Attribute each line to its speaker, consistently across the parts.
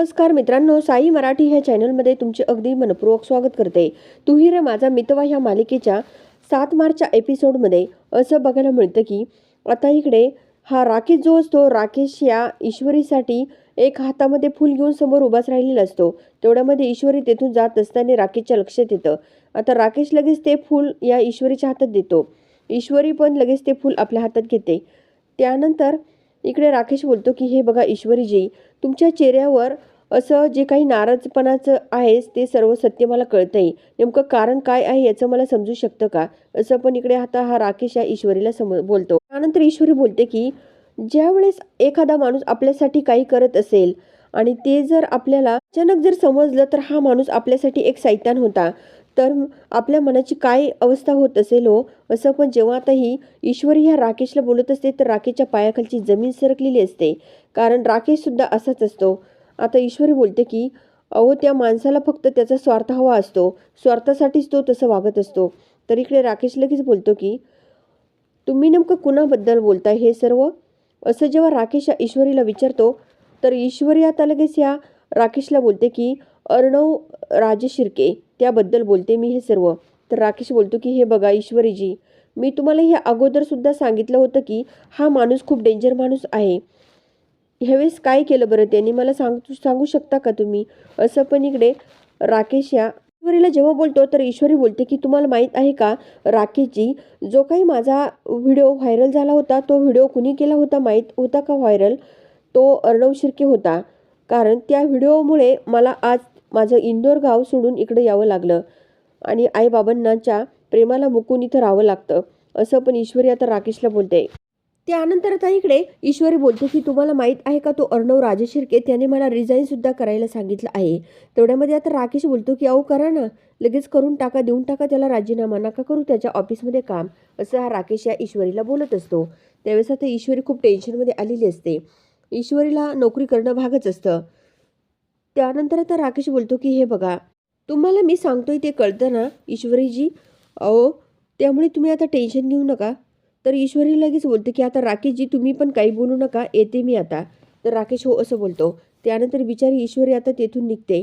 Speaker 1: नमस्कार मित्रांनो साई मराठी ह्या चॅनलमध्ये तुमचे अगदी मनपूर्वक स्वागत करते. तुहिर रे माझा मितवा ह्या मालिकेच्या सात मार्चच्या एपिसोडमध्ये असं बघायला मिळतं की आता इकडे हा राकेश जो असतो राकेश या ईश्वरीसाठी एक हातामध्ये फूल घेऊन समोर उभाच राहिलेला असतो. तेवढ्यामध्ये ईश्वरी तेथून जात असताना राकेशच्या लक्षात येतं. आता राकेश लगेच ते फूल या ईश्वरीच्या हातात देतो. ईश्वरी पण लगेच ते फूल आपल्या हातात घेते. त्यानंतर इकडे राकेश बोलतो की हे बघा ईश्वरीजी तुमच्या चेहऱ्यावर असं जे काही नाराजपणाचं आहे ते सर्व सत्य मला कळतंय. नेमकं कारण काय आहे याचं मला समजू शकतं का? असं पण इकडे आता हा राकेश या ईश्वरीला सम बोलतो. त्यानंतर ईश्वरी बोलते की ज्यावेळेस एखादा माणूस आपल्यासाठी काही करत असेल आणि ते जर आपल्याला अचानक जर समजलं तर हा माणूस आपल्यासाठी एक सैतान होता. तर आपल्या मनाची काय अवस्था होत असेल हो असं पण जेव्हा आता ही ईश्वरी ह्या राकेशला बोलत असते तर राकेशच्या पायाखालची जमीन सरकलेली असते. कारण राकेश सुद्धा असाच असतो. आता ईश्वरी बोलते की अहो त्या माणसाला फक्त त्याचा स्वार्थ हवा असतो. स्वार्थासाठीच तो तसं वागत असतो. तर इकडे राकेश लगेच बोलतो की तुम्ही नेमकं कुणाबद्दल बोलताय हे सर्व? असं जेव्हा राकेश या ईश्वरीला विचारतो तर ईश्वरी आता लगेच या राकेशला बोलते की अर्णव राजे शिर्के त्याबद्दल बोलते मी हे सर्व. तर राकेश बोलतो की हे बघा ईश्वरीजी मी तुम्हाला हे अगोदर सुद्धा सांगितलं होतं की हा माणूस खूप डेंजर माणूस आहे. ह्यावेळेस काय केलं बरं त्यांनी? मला सांग सांगू शकता का तुम्ही? असं पण इकडे राकेश या ईश्वरीला जेव्हा बोलतो तर ईश्वरी बोलते की तुम्हाला माहीत आहे का राकेशजी जो काही माझा व्हिडिओ व्हायरल झाला होता तो व्हिडिओ कुणी केला होता माहीत होता का व्हायरल? तो अर्णव शिर्के होता. कारण त्या व्हिडिओमुळे मला आज माझं इंदोर गाव सोडून इकडे यावं लागलं. आणि आईबाबांनाच्या प्रेमाला मुकून इथं राहावं लागतं. असं पण ईश्वरी आता राकेशला बोलते. त्यानंतर आता इकडे ईश्वरी बोलते की तुम्हाला माहीत आहे का तो अर्णव राजशिर्के? त्याने मला रिझाईनसुद्धा करायला सांगितलं आहे. तेवढ्यामध्ये आता राकेश बोलतो की अहो करा ना. लगेच करून टाका देऊन टाका त्याला राजीनामा. नका करू त्याच्या ऑफिसमध्ये काम. असं हा राकेश या ईश्वरीला बोलत असतो. त्यावेळेस आता ईश्वरी खूप टेन्शनमध्ये आलेली असते. ईश्वरीला नोकरी करणं भागच असतं. त्यानंतर आता राकेश बोलतो की हे बघा तुम्हाला मी सांगतोय ते कळतं ना ईश्वरीजी? अहो त्यामुळे तुम्ही आता टेन्शन घेऊ नका. तर ईश्वरी लगेच बोलते की आता राकेशजी तुम्ही पण काही बोलू नका येते मी आता. तर राकेश हो असं बोलतो. त्यानंतर बिचारी ईश्वरी आता तेथून निघते.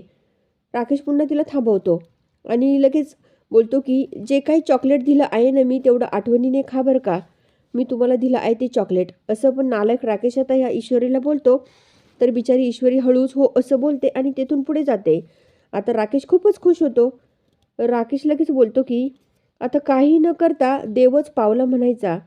Speaker 1: राकेश पुन्हा तिला थांबवतो आणि लगेच बोलतो की जे काही चॉकलेट दिलं आहे ना मी तेवढं आठवणीने खा बरं का. मी तुम्हाला दिलं आहे ते चॉकलेट. असं पण नालायक राकेश आता ह्या ईश्वरीला बोलतो. तर बिचारी ईश्वरी हळूच हो असं बोलते आणि तेथून पुढे जाते. आता राकेश खूपच खुश होतो. राकेश लगेच बोलतो की आता काही न करता देवच पावला म्हणायचा.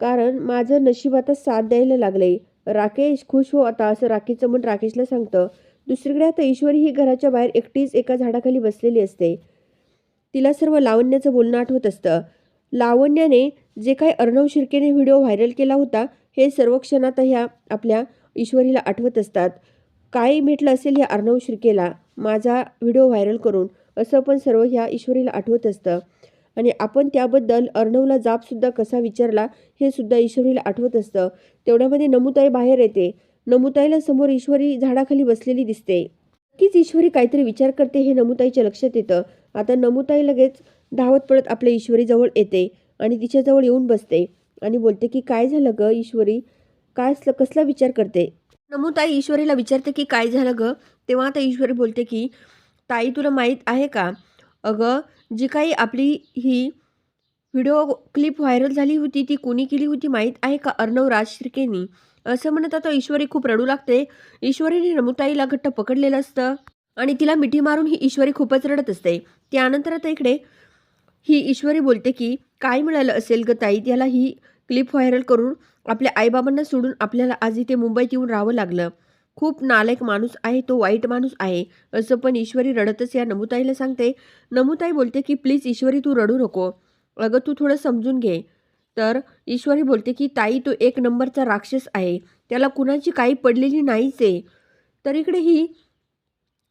Speaker 1: कारण माझं नशीब आता साथ द्यायला लागले. राकेश खुश हो आता असं राकेशचं मन राकेशला सांगतं. दुसरीकडे आता ईश्वरी ही घराच्या बाहेर एकटीच एका झाडाखाली बसलेली असते. तिला सर्व लावण्याचं बोलणं आठवत असतं. लावण्याने जे काही अर्णव शिर्केने व्हिडिओ व्हायरल केला होता हे सर्व क्षणात ह्या आपल्या ईश्वरीला आठवत असतात. काय भेटलं असेल या अर्णव शिर्केला माझा व्हिडिओ व्हायरल करून असं पण सर्व ह्या ईश्वरीला आठवत असतं. आणि आपण त्याबद्दल अर्णवला जाबसुद्धा कसा विचारला हे सुद्धा ईश्वरीला आठवत असतं. तेवढ्यामध्ये नमुताई बाहेर येते. नमुताईला समोर ईश्वरी झाडाखाली बसलेली दिसते. नक्कीच ईश्वरी काहीतरी विचार करते हे नमुताईच्या लक्षात येतं. आता नमुताई लगेच धावत पडत आपल्या ईश्वरीजवळ येते आणि तिच्याजवळ येऊन बसते. आणि बोलते की काय झालं ग ईश्वरी? काय असलं कसला विचार करते? नमुताई ईश्वरीला विचारते की काय झालं ग? तेव्हा आता ईश्वरी बोलते की ताई तुला माहीत आहे का? अगं जी काही आपली ही व्हिडिओ क्लिप व्हायरल झाली होती ती कोणी केली होती माहीत आहे का? अर्णव राज शिर्केनी. असं म्हणत आता ईश्वरी खूप रडू लागते. ईश्वरीने नमुताईला घट्ट पकडलेलं असतं आणि तिला मिठी मारून ही ईश्वरी खूपच रडत असते. त्यानंतर आता इकडे ही ईश्वरी बोलते की काय मिळालं असेल ग ताई? त्याला ही क्लिप व्हायरल करून आपल्या आईबाबांना सोडून आपल्याला आज इथे मुंबईत येऊन राहावं लागलं. खूप नालायक माणूस आहे तो वाईट माणूस आहे असं पण ईश्वरी रडतच या नमुताईला सांगते. नमुताई बोलते की प्लीज ईश्वरी तू रडू नको. अगं तू थोडं समजून घे. तर ईश्वरी बोलते की ताई तो एक नंबरचा राक्षस आहे. त्याला कुणाची काही पडलेली नाहीच आहे. तर इकडे ही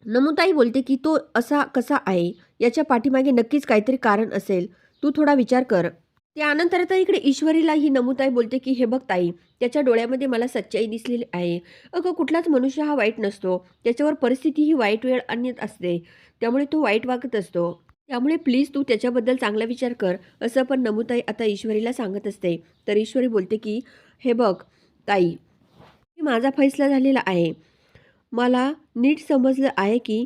Speaker 1: नमुताई बोलते की तो असा कसा आहे? याच्या पाठीमागे नक्कीच काहीतरी कारण असेल. तू थोडा विचार कर. त्यानंतर आता इकडे ईश्वरीला ही नमुताई बोलते की हे बघ ताई त्याच्या डोळ्यामध्ये मला सच्चाई दिसलेली आहे. अगं कुठलाच मनुष्य हा वाईट नसतो. त्याच्यावर परिस्थिती ही वाईट वेळ आणत असते. त्यामुळे तो वाईट वागत असतो. त्यामुळे प्लीज तू त्याच्याबद्दल चांगला विचार कर. असं पण नमुताई आता ईश्वरीला सांगत असते. तर ईश्वरी बोलते की हे बघ ताई माझा फैसला झालेला आहे. मला नीट समजलं आहे की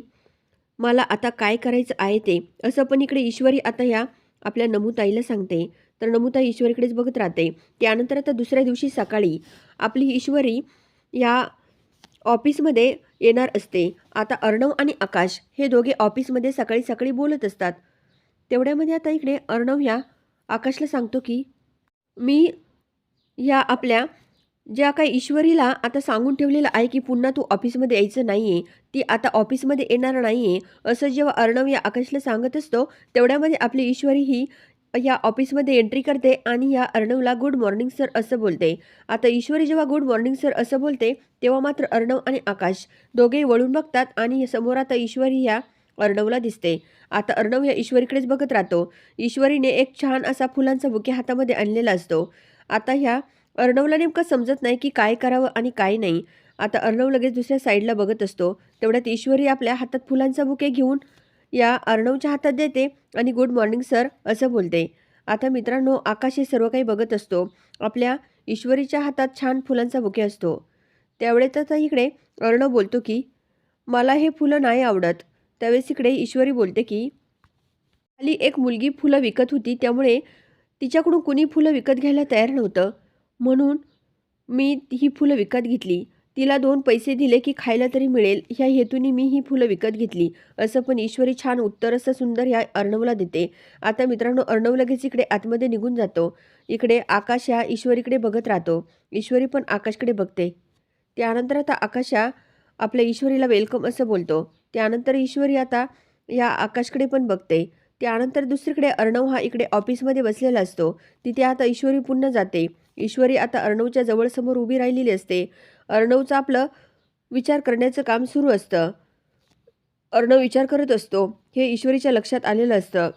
Speaker 1: मला आता काय करायचं आहे ते. असं पण इकडे ईश्वरी आता या आपल्या नमुताईला सांगते. तर नमुता ईश्वरीकडेच बघत राहते. त्यानंतर आता दुसऱ्या दिवशी सकाळी आपली ईश्वरी या ऑफिसमध्ये येणार असते. आता अर्णव आणि आकाश हे दोघे ऑफिसमध्ये सकाळी सकाळी बोलत असतात. तेवढ्यामध्ये आता इकडे अर्णव ह्या आकाशला सांगतो की मी ह्या आपल्या ज्या काही ईश्वरीला आता सांगून ठेवलेलं आहे की पुन्हा तू ऑफिसमध्ये यायचं नाही आहे ती आता ऑफिसमध्ये येणार नाही आहे असं जेव्हा अर्णव या आकाशला सांगत असतो तेवढ्यामध्ये आपली ईश्वरी ही या ऑफिसमध्ये एंट्री करते आणि या अर्णवला गुड मॉर्निंग सर असं बोलते. आता ईश्वरी जेव्हा गुड मॉर्निंग सर असं बोलते तेव्हा मात्र अर्णव आणि आकाश दोघेही वळून बघतात आणि समोर आता ईश्वरी ह्या अर्णवला दिसते. आता अर्णव या ईश्वरीकडेच बघत राहतो. ईश्वरीने एक छान असा फुलांचा बुके हातामध्ये आणलेला असतो. आता ह्या अर्णवला नेमकं समजत नाही की काय करावं आणि काय नाही. आता अर्णव लगेच दुसऱ्या साईडला बघत असतो. तेवढ्यात ईश्वरी आपल्या हातात फुलांचा बुके घेऊन या अर्णवच्या हातात देते आणि गुड मॉर्निंग सर असं बोलते. आता मित्रांनो आकाश हे सर्व काही बघत असतो. आपल्या ईश्वरीच्या हातात छान फुलांचा बुके असतो. त्यावेळेस आता इकडे अर्णव बोलतो की मला हे फुलं नाही आवडत. त्यावेळेस इकडे ईश्वरी बोलते की खाली एक मुलगी फुलं विकत होती त्यामुळे तिच्याकडून कुणी फुलं विकत घ्यायला तयार नव्हतं. म्हणून मी ही फुलं विकत घेतली. तिला दोन पैसे दिले की खायला तरी मिळेल. ह्या हेतूने मी ही फुलं विकत घेतली. असं पण ईश्वरी छान उत्तर असं सुंदर ह्या अर्णवला देते. आता मित्रांनो अर्णव लगेच इकडे आतमध्ये निघून जातो. इकडे आकाश ह्या ईश्वरीकडे बघत राहतो. ईश्वरी पण आकाशकडे बघते. त्यानंतर आता आकाश आपल्या ईश्वरीला वेलकम असं बोलतो. त्यानंतर ईश्वरी आता या आकाशकडे पण बघते. त्यानंतर दुसरीकडे अर्णव हा इकडे ऑफिसमध्ये बसलेला असतो. तिथे आता ईश्वरी पुन्हा जाते. ईश्वरी आता अर्णवच्या जवळसमोर उभी राहिलेली असते. अर्णवचं आपलं विचार करण्याचं काम सुरू असतं. अर्णव विचार करत असतो. हे ईश्वरीच्या लक्षात आलेलं असतं.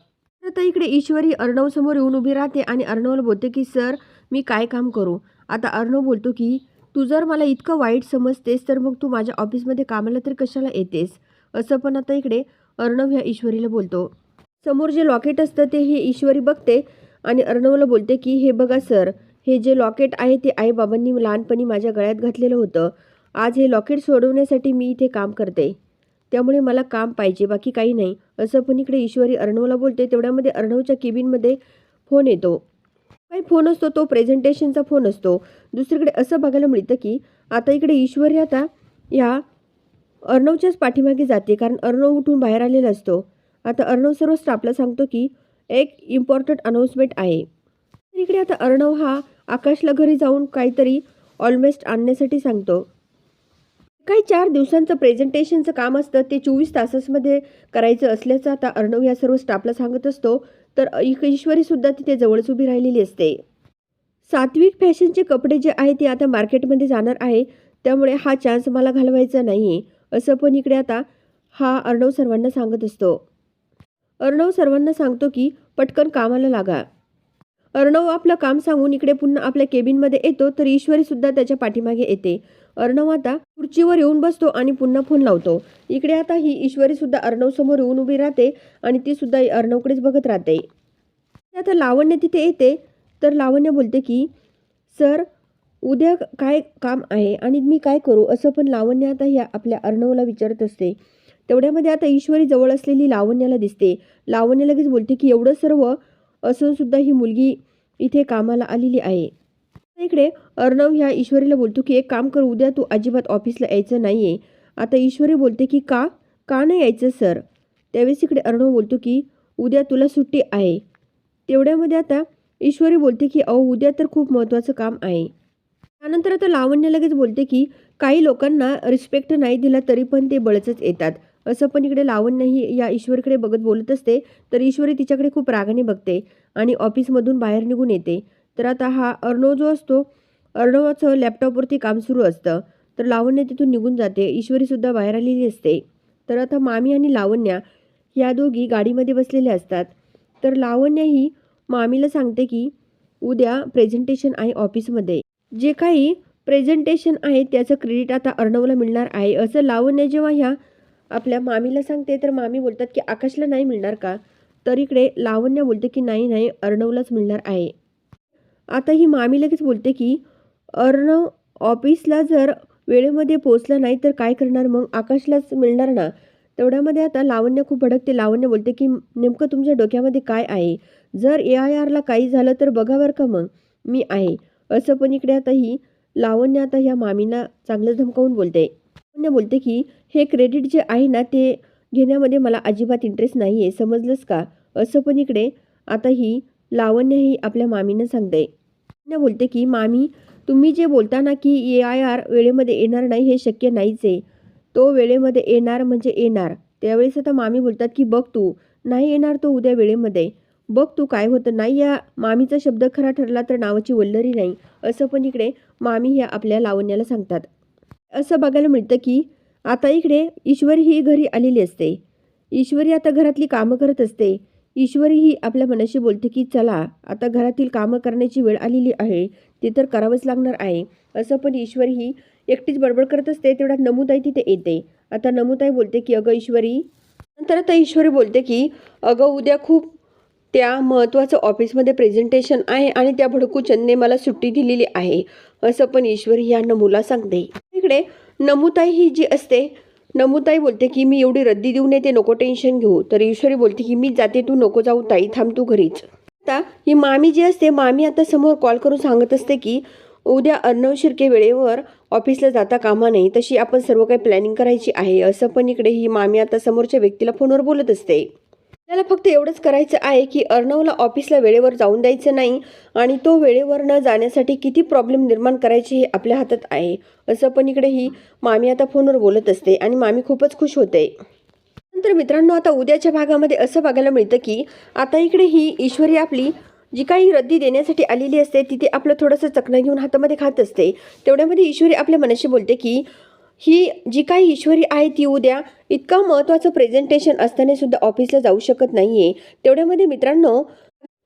Speaker 1: तर आता इकडे ईश्वरी अर्णवसमोर येऊन उभी राहते आणि अर्णवला बोलते की सर मी काय काम करू? आता अर्णव बोलतो की तू जर मला इतकं वाईट समजतेस तर मग तू माझ्या ऑफिसमध्ये कामाला तर कशाला येतेस? असं पण आता इकडे अर्णव ह्या ईश्वरीला बोलतो. समोर जे लॉकेट असतं ते हे ईश्वरी बघते आणि अर्णवला बोलते की हे बघा सर हे जे लॉकेट आहे ते आईबाबांनी लहानपणी माझ्या गळ्यात घातलेलं होतं. आज हे लॉकेट सोडवण्यासाठी मी इथे काम करते. त्यामुळे मला काम पाहिजे बाकी काही नाही. असं पण इकडे ईश्वरी अर्णवला बोलते. तेवढ्यामध्ये अर्णवच्या केबिनमध्ये फोन येतो. काही फोन असतो तो प्रेझेंटेशनचा फोन असतो. दुसरीकडे असं बघायला मिळतं की आता इकडे ईश्वरी आता ह्या अर्णवच्याच पाठीमागे जाते कारण अर्णव उठून बाहेर आलेला असतो. आता अर्णव सर्व स्टाफला सांगतो की एक इम्पॉर्टंट अनाऊन्समेंट आहे. तर इकडे आता अर्णव हा आकाशला घरी जाऊन काहीतरी ऑलमेस्ट आणण्यासाठी सांगतो. काही चार दिवसांचं प्रेझेंटेशनचं काम असतं ते चोवीस तासांमध्ये करायचं असल्याचं आता अर्णव या सर्व स्टाफला सांगत असतो. तर ईश्वरीसुद्धा तिथे जवळच उभी राहिलेली असते. सात्विक फॅशनचे कपडे जे आहे ते आता मार्केटमध्ये जाणार आहे त्यामुळे हा चान्स मला घालवायचा नाही असं पण इकडे आता हा अर्णव सर्वांना सांगत असतो. अर्णव सर्वांना सांगतो की पटकन कामाला लागा. अर्णव आपलं काम सांगून इकडे पुन्हा आपल्या केबिनमध्ये येतो तर ईश्वरी सुद्धा त्याच्या पाठीमागे येते. अर्णव आता खुर्चीवर येऊन बसतो आणि पुन्हा फोन लावतो. इकडे आता ही ईश्वरी सुद्धा अर्णव समोर येऊन उभी राहते आणि ती सुद्धा अर्णवकडेच बघत राहते. आता लावण्य तिथे येते तर लावण्य बोलते की सर उद्या काय काम आहे आणि मी काय करू? असं पण लावण्य आता ह्या आपल्या अर्णवला विचारत असते. तेवढ्यामध्ये आता ईश्वरी जवळ असलेली लावण्याला दिसते. लावण्य लगेच बोलते की एवढं सर्व असून सुद्धा ही मुलगी इथे कामाला आलेली आहे. इकडे अर्णव ह्या ईश्वरीला बोलतो की एक काम कर उद्या तू अजिबात ऑफिसला यायचं नाही आहे आता ईश्वरी बोलते की का? का नाही यायचं सर? त्यावेळेस इकडे अर्णव बोलतो की उद्या तुला सुट्टी आहे. तेवढ्यामध्ये आता ईश्वरी बोलते की अहो उद्या तर खूप महत्त्वाचं काम आहे. त्यानंतर आता लावण्य लगेच बोलते की काही लोकांना रिस्पेक्ट नाही दिला तरी पण ते बळचच येतात. असं पण इकडे लावण्यही या ईश्वरीकडे बघत बोलत असते तर ईश्वरी तिच्याकडे खूप रागाने बघते आणि ऑफिसमधून बाहेर निघून येते. तर आता हा अर्णव जो असतो अर्णवाचं लॅपटॉपवरती काम सुरू असतं. तर लावण्य तिथून निघून जाते. ईश्वरीसुद्धा बाहेर आलेली असते. तर आता मामी आणि लावण्या या दोघी गाडीमध्ये बसलेल्या असतात. तर लावण्या ही मामीला सांगते की उद्या प्रेझेंटेशन आहे ऑफिसमध्ये. जे काही प्रेझेंटेशन आहे त्याचं क्रेडिट आता अर्णवला मिळणार आहे. असं लावण्य जेव्हा ह्या आपल्या मामीला सांगते तर मामी बोलतात की आकाशला नाही मिळणार का? तर इकडे लावण्य बोलते की नाही नाही अर्णवलाच मिळणार आहे. आता ही मामी लगेच बोलते की अर्णव ऑफिसला जर वेळेमध्ये पोचला नाही तर काय करणार? मग आकाशलाच मिळणार ना? तेवढ्यामध्ये आता लावण्य खूप भडकते. लावण्य बोलते की नेमकं तुमच्या डोक्यामध्ये काय आहे? जर ए आय आरला काही झालं तर बघा बरं का मग मी आहे. असं पण इकडे आता ही लावण्य आता ह्या मामींना चांगलं धमकावून बोलते. लावण्य बोलते की हे क्रेडिट जे आहे ना ते घेण्यामध्ये मला अजिबात इंटरेस्ट नाही आहे समजलंच का? असं पण इकडे आता ही लावण्य ही आपल्या मामीनं सांगते लावण्य बोलते की मामी तुम्ही जे बोलता ना की ए आय आर वेळेमध्ये येणार नाही हे शक्य नाहीच आहे. तो वेळेमध्ये येणार म्हणजे येणार. त्यावेळेस आता मामी बोलतात की बघ तू नाही येणार तो उद्या वेळेमध्ये. बघ तू काय होतं. नाही या मामीचा शब्द खरा ठरला तर नावाची वल्लरी नाही. असं पण इकडे मामी ह्या आपल्या लावण्याला सांगतात. असं बघायला मिळतं की आता इकडे ईश्वरी ही घरी आलेली असते. ईश्वरी आता घरातली कामं करत असते. ईश्वरी ही आपल्या मनाशी बोलते की चला आता घरातील कामं करण्याची वेळ आलेली आहे ते तर करावंच लागणार आहे. असं पण ईश्वरी ही एकटीच बडबड करत असते तेवढ्यात नमुताई तिथे येते. आता नमुताई बोलते की अगं ईश्वरी. नंतर आता ईश्वरी बोलते की अगं उद्या खूप त्या महत्त्वाचं ऑफिसमध्ये प्रेझेंटेशन आहे आणि त्या भडकूचंदने मला सुट्टी दिलेली आहे. असं पण ईश्वरी या नमूला सांगते. इकडे नमुताई ही जी असते नमुताई बोलते की मी एवढी रद्दी देऊन येते नको टेन्शन घेऊ. तर ईश्वरी बोलते की मी जाते तू नको जाऊ ताई थांब तू घरीच. आता ही मामी जी असते मामी आता समोर कॉल करून सांगत असते की उद्या अर्णव शिर्के वेळेवर ऑफिसला जाता कामा नये तशी आपण सर्व काही प्लॅनिंग करायची आहे. असं पण इकडे ही मामी आता समोरच्या व्यक्तीला फोनवर बोलत असते. त्याला फक्त एवढंच करायचं आहे की अर्णवला ऑफिसला वेळेवर जाऊन द्यायचं नाही आणि तो वेळेवर न जाण्यासाठी किती प्रॉब्लेम निर्माण करायचे हे आपल्या हातात आहे. असं पण इकडे ही मामी आता फोनवर बोलत असते आणि मामी खूपच खुश होते. नंतर मित्रांनो आता उद्याच्या भागामध्ये असं बघायला मिळतं की आता इकडे ही ईश्वरी आपली जी काही रद्दी देण्यासाठी आलेली असते तिथे आपलं थोडंसं चकणं घेऊन हातामध्ये खात असते. तेवढ्यामध्ये ईश्वरी आपल्या मनाशी बोलते की ही जी काही ईश्वरी आहे ती उद्या इतकं महत्त्वाचं प्रेझेंटेशन असताना सुद्धा ऑफिसला जाऊ शकत नाही आहे तेवढ्यामध्ये मित्रांनो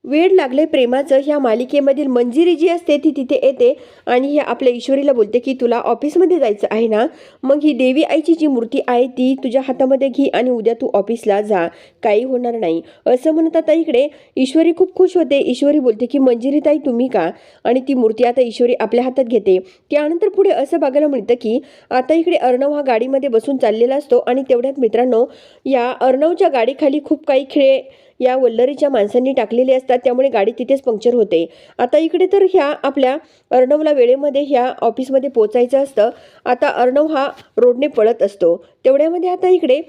Speaker 1: वेळ लागले प्रेमाचं. ह्या मालिकेमधील मंजिरी जी असते ती तिथे येते आणि हे आपल्या ईश्वरीला बोलते की तुला ऑफिसमध्ये जायचं आहे ना? मग ही देवी आईची जी मूर्ती आहे ती तुझ्या हातामध्ये घे आणि उद्या तू ऑफिसला जा. काही होणार नाही. असं म्हणत आता इकडे ईश्वरी खूप खुश होते. ईश्वरी बोलते की मंजिरी ताई तुम्ही का? आणि ती मूर्ती आता ईश्वरी आपल्या हातात घेते. त्यानंतर पुढे असं बघायला मिळतं की आता इकडे अर्णव हा गाडीमध्ये बसून चाललेला असतो. आणि तेवढ्यात मित्रांनो या अर्णवच्या गाडीखाली खूप काही खेळ या वल्लरीच्या माणसांनी टाकलेले असतात त्यामुळे गाडी तिथेच पंक्चर होते. आता इकडे तर ह्या आपल्या अर्णवला वेळेमध्ये ह्या ऑफिसमध्ये पोचायचं असतं. आता अर्णव हा रोडने पळत असतो. तेवढ्यामध्ये आता इकडे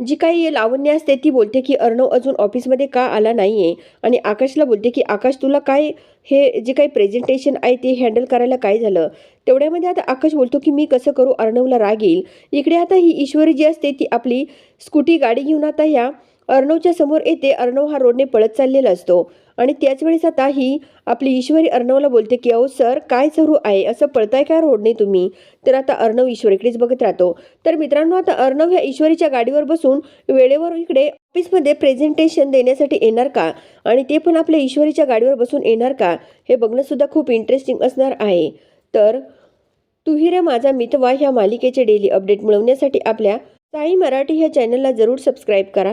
Speaker 1: जी काही लावण्य असते ती बोलते की अर्णव अजून ऑफिसमध्ये का आला नाही आहे आणि आकाशला बोलते की आकाश तुला काय हे जे काही प्रेझेंटेशन आहे ते हँडल करायला काय झालं? तेवढ्यामध्ये आता आकाश बोलतो की मी कसं करू? अर्णवला राग येईल. इकडे आता ही ईश्वरी जी असते ती आपली स्कूटी गाडी घेऊन आता ह्या अर्णवच्या समोर येते अर्णव हा रोडने पळत चाललेला असतो. आणि त्याच वेळेस आता ही आपली ईश्वरी अर्णवला बोलते की अहो सर काय सुरू आहे? असं पळताय का रोडने तुम्ही? तर आता अर्णव ईश्वरीकडेच बघत राहतो. तर मित्रांनो आता अर्णव ह्या ईश्वरीच्या गाडीवर बसून वेळेवर इकडे ऑफिसमध्ये प्रेझेंटेशन देण्यासाठी येणार का? आणि ते पण आपल्या ईश्वरीच्या गाडीवर बसून येणार का? हे बघणंसुद्धा खूप इंटरेस्टिंग असणार आहे. तर तुही रे माझा मितवा ह्या मालिकेचे डेली अपडेट मिळवण्यासाठी आपल्या साई मराठी ह्या चॅनलला जरूर सबस्क्राईब करा.